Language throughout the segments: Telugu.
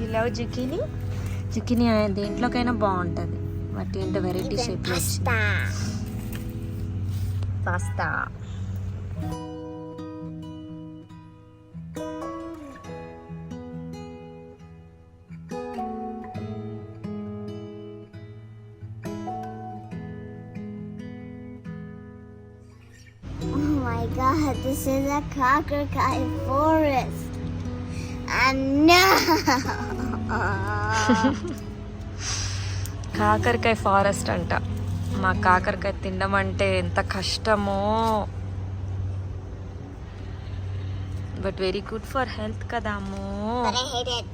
యూ లవ్ జుకీని జుకీని దేంట్లోకైనా బాగుంటుంది బట్ ఏంటో variety shape. Pasta Oh my god, this is a crocodile forest. కాకరకాయ ఫారెస్ట్ అంట. మా కాకరకాయ తినడం అంటే ఎంత కష్టమో. But very good for health కదా అమ్మో. But I hate it.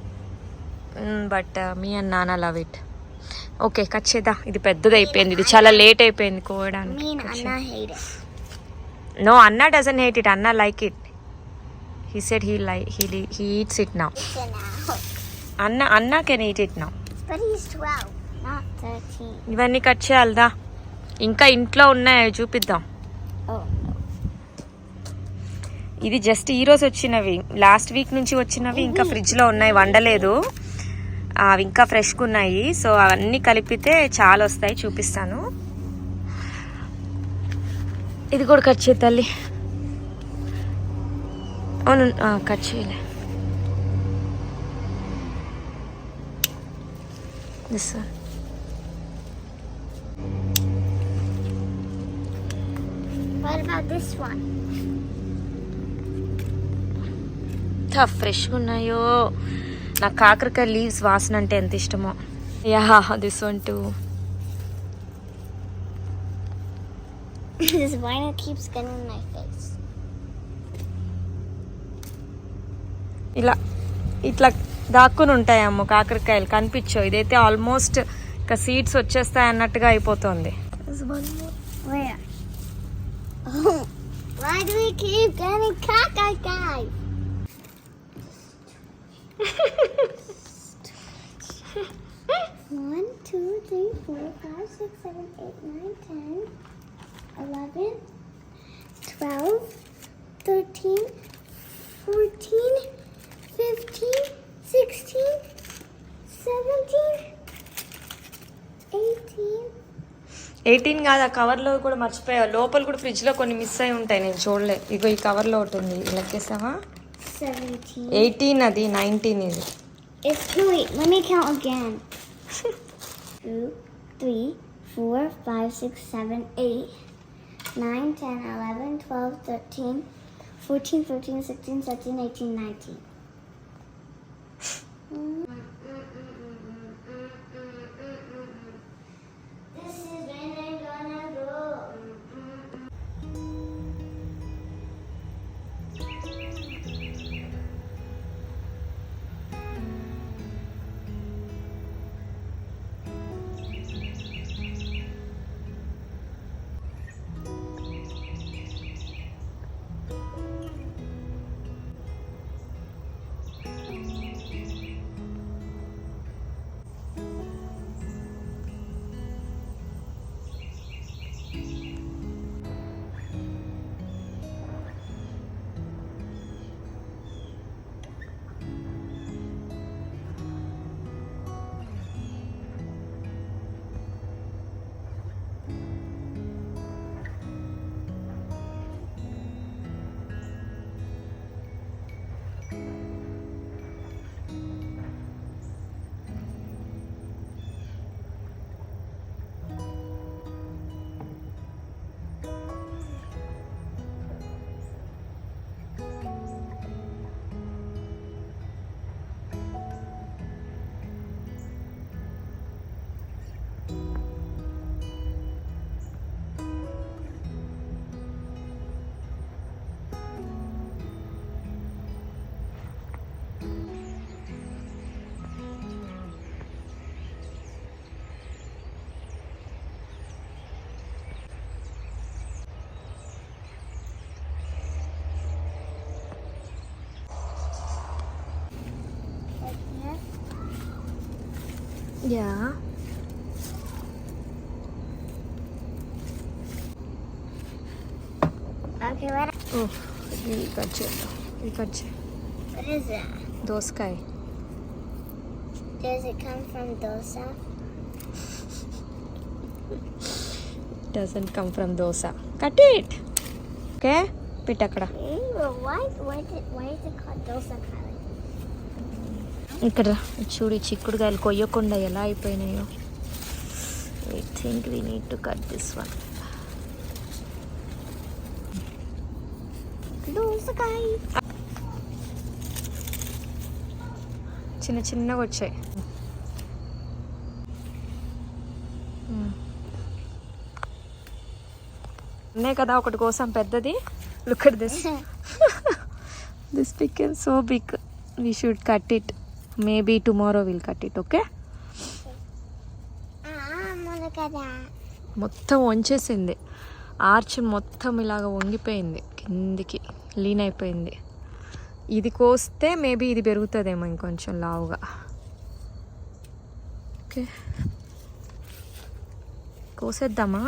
But me and నాన్న లవ్ ఇట్ ఓకే కట్ చేద్దా. ఇది పెద్దది అయిపోయింది. ఇది చాలా లేట్ అయిపోయింది కోయడానికి. It. నో అన్న డజన్ హేట్ ఇట్ అన్న like it he said he like he he eats it now So now. అన్న అన్న can eat it now But he's 12, not 13. ఇవన్నీ కట్ చేయాలదా? ఇంకా ఇంట్లో ఉన్నాయి? చూపిద్దాం. Oh. ఇది జస్ట్ ఈ రోజు వచ్చినవి. లాస్ట్ వీక్ నుంచి వచ్చినవి ఇంకా ఫ్రిడ్జ్లో ఉన్నాయి. వండలేదు. అవి ఇంకా ఫ్రెష్గా ఉన్నాయి. సో అవన్నీ కలిపితే చాలా వస్తాయి. చూపిస్తాను. ఇది కూడా కట్ చేయి తల్లి. అవును కట్ చేయలే. This one What about this one? ఎంత ఫ్రెష్గా ఉన్నాయో. నాకు కాకరకాయ లీవ్స్ వాసన అంటే ఎంత ఇష్టమో. Yeah this one too this one keeps getting in my face. ఇలా ఇట్లా దాక్కుని ఉంటాయమ్మ కాకరకాయలు కనిపించవు. ఇదైతే ఆల్మోస్ట్ ఇక సీడ్స్ వచ్చేస్తాయి అన్నట్టుగా అయిపోతుంది. Fourteen. 15, 16, 17, 18. 18 కాదు ఆ కవర్లో కూడా మర్చిపోయా లోపల కూడా ఫ్రిడ్జ్లో కొన్ని మిస్ అయి ఉంటాయి నేను చూడలే. ఇగో ఈ కవర్లో ఒకటి ఉంది. లెక్కేసావా? ఎయిటీన్ అది నైన్టీన్ ఇది. Three four five six seven eight nine ten eleven twelve thirteen fourteen fifteen sixteen seven eighteen nineteen Mm -hmm. Yeah. Okay, what? Oh, we got you. We got you. What is that? Dosa. Does it come from dosa? Doesn't come from dosa. Cut it. Okay, put. Why? Why, why is it called dosa? Color? ఇక్కడ. చూడు చిక్కుడుకాయలు కొయ్యకుండా ఎలా అయిపోయినాయో I think we need to cut this one. చిన్న చిన్నగా వచ్చాయి మ్మ్. ఉన్నాయి కదా ఒకటి కోసం పెద్దది look at this this became so big we should cut it maybe tomorrow will cut it okay మొత్తం వంచేసింది. ఆర్చ్ మొత్తం ఇలాగ వంగిపోయింది కిందికి లీన్ అయిపోయింది. ఇది కోస్తే మేబీ ఇది పెరుగుతుందేమో ఇంకొంచెం లావుగా. Okay కోసేద్దామా?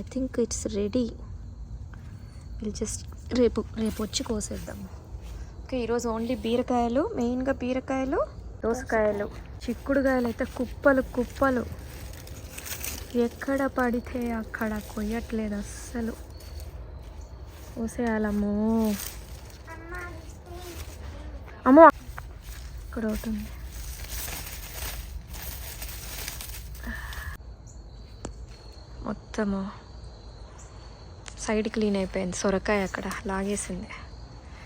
I think it's ready will just రేపు రేపు వచ్చి కోసేద్దాం. ఓకే ఈరోజు ఓన్లీ బీరకాయలు మెయిన్గా బీరకాయలు దోసకాయలు. చిక్కుడుకాయలు అయితే కుప్పలు కుప్పలు. ఎక్కడ పడితే అక్కడ కొయ్యట్లేదు అస్సలు. కోసేయాలమ్మో. అమ్మో. ఇక్కడ ఒకటి మొత్తము. సైడ్ క్లీన్ అయిపోయింది సొరకాయ అక్కడ లాగేసింది.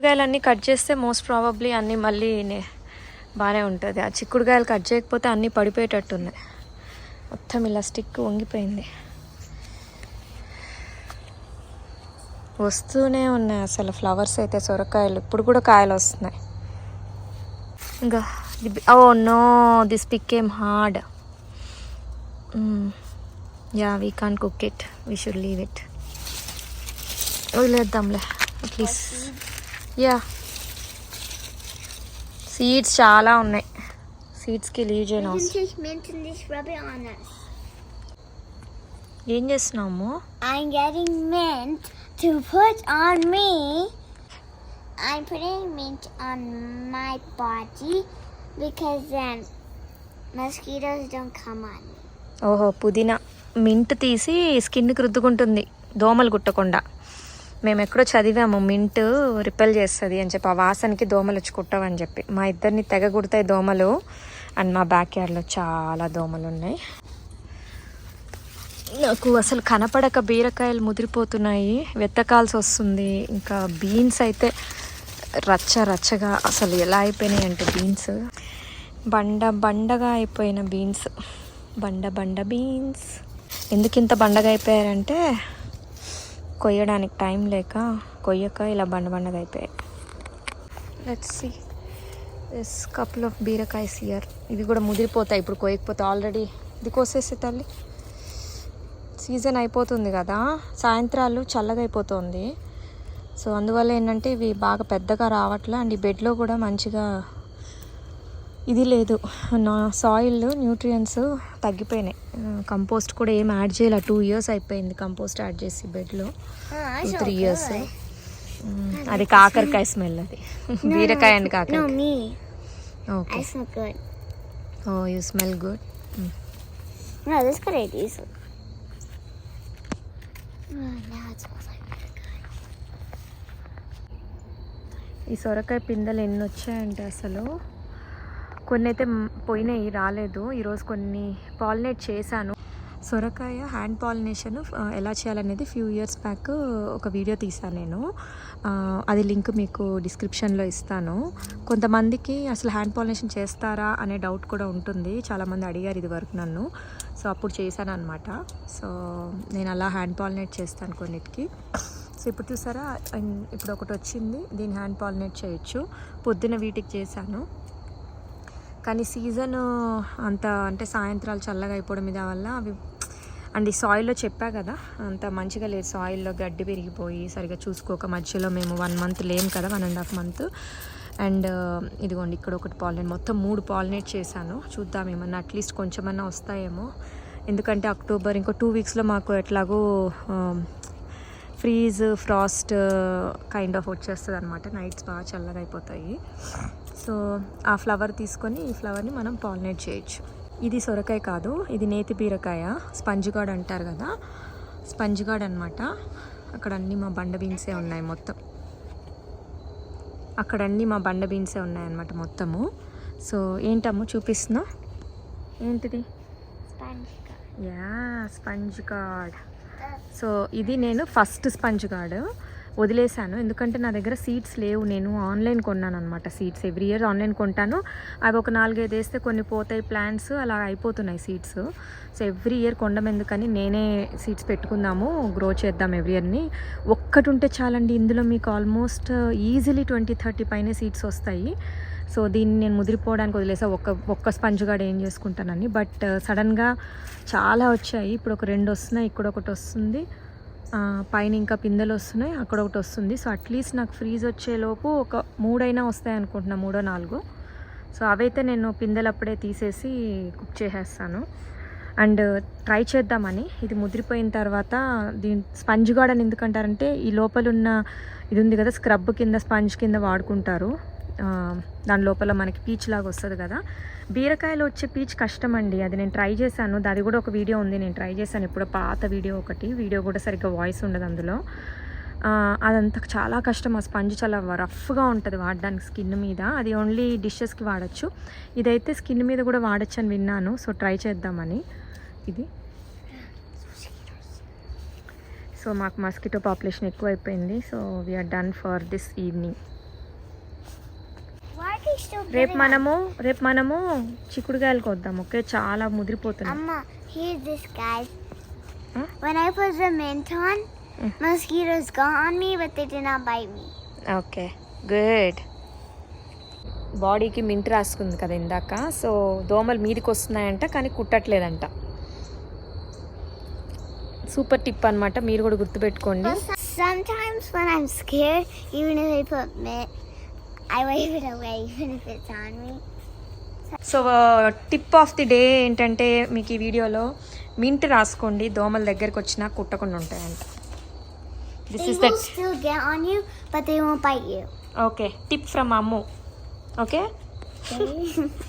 చిక్కుడుకాయలన్నీ కట్ చేస్తే మోస్ట్ ప్రాబబ్లీ అన్నీ మళ్ళీ నే- బాగానే ఉంటుంది. ఆ చిక్కుడుకాయలు కట్ చేయకపోతే అన్నీ పడిపోయేటట్టున్నాయి. మొత్తం ఇలా స్టిక్ వంగిపోయింది. వస్తూనే ఉన్నాయి అసలు ఫ్లవర్స్ అయితే సొరకాయలు. ఇప్పుడు కూడా కాయలు వస్తున్నాయి. ఇంకా ఓ నో దిస్ పిక్ ఏం hard yeah we can cook it. We should leave it. వదిలేద్దాంలే at least. Yeah seeds చాలా ఉన్నాయి. సీడ్స్కి లీవ్ చేయడం ఏం చేస్తున్నాము? I'm getting mint to on me I'm putting on my body because then mosquitoes don't come on ఓహో పుదీనా. మింట్ తీసి స్కిన్కి రుద్దుకుంటుంది. దోమలు కుట్టకుండా. మేము ఎక్కడో చదివాము మింట్ రిపెల్ చేస్తుంది అని చెప్పి ఆ వాసనకి దోమలు వచ్చి కుట్టవని చెప్పి. మా ఇద్దరిని తెగ కుడతాయి దోమలు. అండ్ మా బ్యాక్ యార్డ్లో చాలా దోమలు ఉన్నాయి. నాకు అసలు కనపడక బీరకాయలు ముదిరిపోతున్నాయి. వెతకాల్సి వస్తుంది. ఇంకా బీన్స్ అయితే రచ్చ రచ్చగా అసలు ఎలా అయిపోయినాయి అంటే బీన్స్. బండ బండగా అయిపోయిన బీన్స్. బండ బండ బీన్స్. ఎందుకు ఇంత బండగా అయిపోయారంటే కొయ్యడానికి టైం లేక కొయ్యక ఇలా బండ బండగా అయిపోయాయి. Let's see this couple of బీరకాయస్ here ఇవి కూడా ముదిరిపోతాయి ఇప్పుడు కొయ్యకపోతే ఆల్రెడీ ఇది కోసేసే తల్లి. సీజన్ అయిపోతుంది కదా సాయంత్రాలు చల్లగా అయిపోతుంది సో అందువల్ల ఏంటంటే ఇవి బాగా పెద్దగా రావట్లే అండ్ ఈ బెడ్లో కూడా మంచిగా ఇది లేదు. నా సాయిల్ న్యూట్రియన్స్ తగ్గిపోయినాయి. కంపోస్ట్ కూడా ఏం యాడ్ చేయాలి. టూ ఇయర్స్ అయిపోయింది కంపోస్ట్ యాడ్ చేసి బెడ్లో త్రీ ఇయర్స్. అది కాకరకాయ స్మెల్ అది. బీరకాయ అండ్ కాకరకాయ. Okay. Oh you smell good ఈ సొరకాయ పిందెలు ఎన్ని వచ్చాయంటే అసలు? కొన్ని అయితే పోయినాయి రాలేదు. ఈరోజు కొన్ని పాలినేట్ చేశాను. సొరకాయ హ్యాండ్ పాలినేషన్ ఎలా చేయాలనేది ఫ్యూ ఇయర్స్ బ్యాక్ ఒక వీడియో తీసాను నేను. అది లింక్ మీకు డిస్క్రిప్షన్లో ఇస్తాను. కొంతమందికి అసలు హ్యాండ్ పాలినేషన్ చేస్తారా అనే డౌట్ కూడా ఉంటుంది. చాలామంది అడిగారు ఇది వరకు నన్ను. సో అప్పుడు చేశాను అనమాట సో నేను అలా హ్యాండ్ పాలినేట్ చేస్తాను కొన్నిటికి. సో ఇప్పుడు చూసారా? ఇప్పుడు ఒకటి వచ్చింది. దీన్ని హ్యాండ్ పాలినేట్ చేయొచ్చు. పొద్దున వీటికి చేశాను. కానీ సీజన్ అంత అంటే సాయంత్రాలు చల్లగా అయిపోవడం మీద వల్ల అవి అండ్ ఈ సాయిల్లో చెప్పా కదా అంత మంచిగా లేదు. సాయిల్లో గడ్డి పెరిగిపోయి సరిగా చూసుకోక మధ్యలో మేము వన్ మంత్ లేము కదా one and half month. And ఇదిగోండి ఇక్కడ ఒకటి పాలినేట్ మొత్తం మూడు పాలినేట్ చేశాను. చూద్దాం ఏమన్నా అట్లీస్ట్ కొంచెమన్నా వస్తాయేమో. ఎందుకంటే అక్టోబర్ ఇంకో టూ వీక్స్లో మాకు ఎట్లాగో ఫ్రీజ్ ఫ్రాస్ట్ కైండ్ ఆఫ్ వచ్చేస్తుంది అనమాట నైట్స్ బాగా చల్లగా అయిపోతాయి. సో ఆ ఫ్లవర్ తీసుకొని ఈ ఫ్లవర్ని మనం పాలినేట్ చేయొచ్చు. ఇది సొరకాయ కాదు ఇది నేతి బీరకాయ స్పంజ్ గార్డ్ అంటారు కదా. స్పంజ్ గార్డ్ అనమాట అక్కడ అన్నీ మా బండ బీన్సే ఉన్నాయి మొత్తం. అక్కడ అన్నీ మా బండ బీన్సే ఉన్నాయన్నమాట మొత్తము. సో ఏంటమ్ము చూపిస్తున్నా? ఏంటిది. Yeah sponge gourd. సో ఇది నేను ఫస్ట్ స్పంజ్ గార్డ్. వదిలేశాను. ఎందుకంటే నా దగ్గర సీడ్స్ లేవు. నేను ఆన్లైన్ కొన్నాను అనమాట సీడ్స్ ఎవ్రీ ఇయర్ ఆన్లైన్ కొంటాను. అవి ఒక నాలుగైదు వేస్తే కొన్ని పోతాయి ప్లాంట్స్ అలా అయిపోతున్నాయి సీడ్స్ సో ఎవ్రీ ఇయర్ కొండం ఎందుకని నేనే సీడ్స్ పెట్టుకుందాము గ్రో చేద్దాం ఎవ్రీ ఇయర్ని. ఒక్కటి ఉంటే చాలండి ఇందులో మీకు ఆల్మోస్ట్ ఈజీలీ ట్వంటీ థర్టీ పైన సీడ్స్ వస్తాయి. సో దీన్ని నేను ముదిరిపోవడానికి వదిలేసా. ఒక్క ఒక్క స్పంజ్ గార్డ్ ఏం చేసుకుంటానని. బట్ సడన్గా చాలా వచ్చాయి. ఇప్పుడు ఒక రెండు వస్తున్నాయి. ఇక్కడ ఒకటి వస్తుంది. పైన ఇంకా పిందెలు వస్తున్నాయి అక్కడ ఒకటి వస్తుంది. సో అట్లీస్ట్ నాకు ఫ్రీజ్ వచ్చేలోపు ఒక మూడైనా వస్తాయి అనుకుంటున్నా మూడో నాలుగు. సో అవైతే నేను పిందెలు అప్పుడే తీసేసి కుక్ చేసేస్తాను. అండ్ ట్రై చేద్దామని ఇది ముదిరిపోయిన తర్వాత దీని స్పంజ్ గార్డెన్ ఎందుకంటారంటే ఈ లోపలున్న ఇది ఉంది కదా స్క్రబ్ కింద స్పంజ్ కింద వాడుకుంటారు. దాని లోపల మనకి పీచ్ లాగా వస్తుంది కదా. బీరకాయలో వచ్చే పీచ్ కష్టం అండి అది నేను ట్రై చేశాను. అది కూడా ఒక వీడియో ఉంది. నేను ట్రై చేశాను. ఇప్పుడు పాత వీడియో ఒకటి. వీడియో కూడా సరిగ్గా వాయిస్ ఉండదు అందులో. అదంతా చాలా కష్టం. ఆ స్పంజ్ చాలా రఫ్గా ఉంటుంది వాడడానికి స్కిన్ మీద. అది ఓన్లీ డిషెస్కి వాడచ్చు. ఇదైతే స్కిన్ మీద కూడా వాడచ్చు అని విన్నాను. సో ట్రై చేద్దామని. ఇది. సో మాకు మస్కిటో పాపులేషన్ ఎక్కువైపోయింది. So we're done for this evening Why are they still రేపు మనము రేపు మనము చిక్కుడు కాయలు కొద్దాం ఓకే? చాలా గుడ్. బాడీకి మింట్ రాసుకుంది కదా ఇందాక సో దోమలు మీదకి వస్తున్నాయంట కానీ కుట్టట్లేదంట. సూపర్ టిప్ అనమాట మీరు కూడా గుర్తుపెట్టుకోండి. Sometimes one I'm scare even I wave it away, even if it's on me. So tip of the day ఏంటంటే మీకు ఈ వీడియోలో మింట్ రాసుకోండి దోమల దగ్గరికి వచ్చినా కుట్టకుండా ఉంటాయంట this they is will that still get on you, but they won't bite you. Okay tip from Ammu okay Okay?